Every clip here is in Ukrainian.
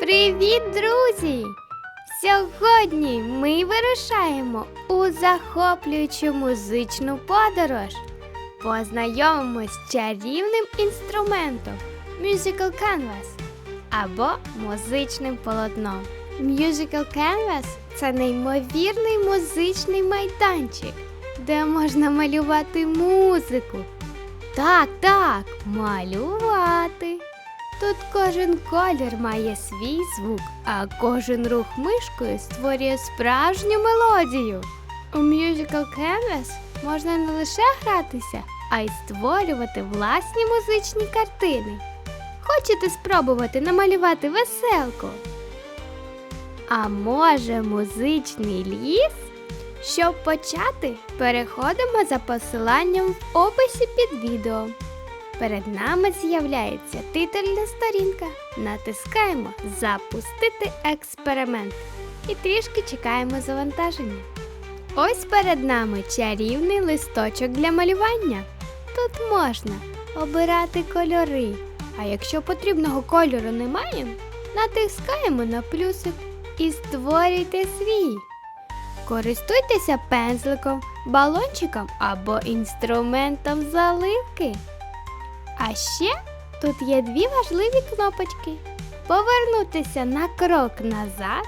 Привіт, друзі! Сьогодні ми вирушаємо у захоплюючу музичну подорож. Познайомимось з чарівним інструментом Musical Canvas або музичним полотном. Musical Canvas це неймовірний музичний майданчик, де можна малювати музику. Так, так, малювати. Тут кожен колір має свій звук, а кожен рух мишкою створює справжню мелодію. У Musical Canvas можна не лише гратися, а й створювати власні музичні картини. Хочете спробувати намалювати веселку? А може музичний ліс? Щоб почати, переходимо за посиланням в описі під відео. Перед нами з'являється титульна сторінка. Натискаємо Запустити експеримент і трішки чекаємо завантаження. Ось перед нами чарівний листочок для малювання. Тут можна обирати кольори. А якщо потрібного кольору немає, натискаємо на плюсик і створюйте свій. Користуйтеся пензликом, балончиком або інструментом заливки. А ще тут є дві важливі кнопочки: повернутися на крок назад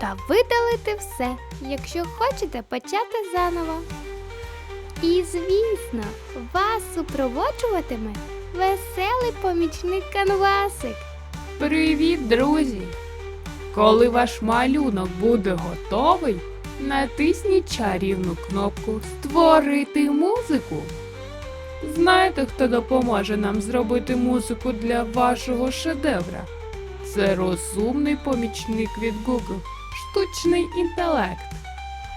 та видалити все, якщо хочете почати заново. І, звісно, вас супроводжуватиме веселий помічник канвасик. Привіт, друзі! Коли ваш малюнок буде готовий, натисніть чарівну кнопку Створити музику. Знаєте, хто допоможе нам зробити музику для вашого шедевра? Це розумний помічник від Google, штучний інтелект.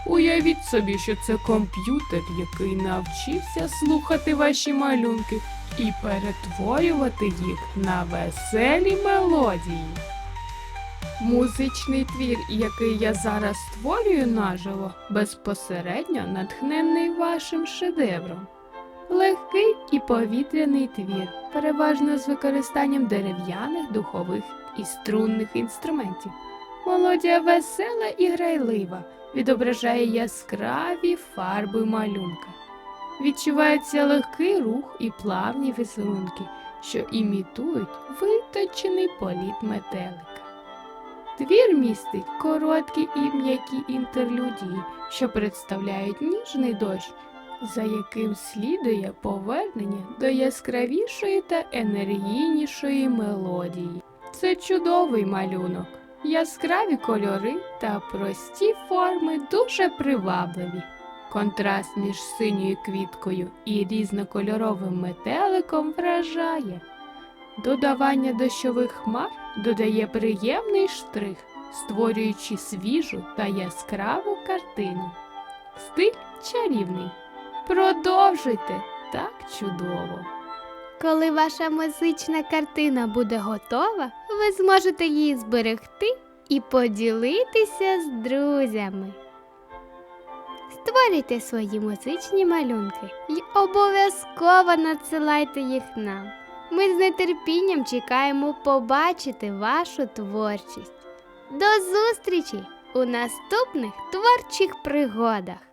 Уявіть собі, що це комп'ютер, який навчився слухати ваші малюнки і перетворювати їх на веселі мелодії. Музичний твір, який я зараз створюю наживо, безпосередньо натхнений вашим шедевром. Легкий і повітряний твір, переважно з використанням дерев'яних, духових і струнних інструментів. Мелодія весела і грайлива, відображає яскраві фарби малюнка. Відчувається легкий рух і плавні візерунки, що імітують виточений політ метелика. Твір містить короткі і м'які інтерлюдії, що представляють ніжний дощ, за яким слідує повернення до яскравішої та енергійнішої мелодії. Це чудовий малюнок. Яскраві кольори та прості форми дуже привабливі. Контраст між синьою квіткою і різнокольоровим метеликом вражає. Додавання дощових хмар додає приємний штрих, створюючи свіжу та яскраву картину. Стиль чарівний. Продовжуйте так чудово. Коли ваша музична картина буде готова, ви зможете її зберегти і поділитися з друзями. Створюйте свої музичні малюнки і обов'язково надсилайте їх нам. Ми з нетерпінням чекаємо побачити вашу творчість. До зустрічі у наступних творчих пригодах!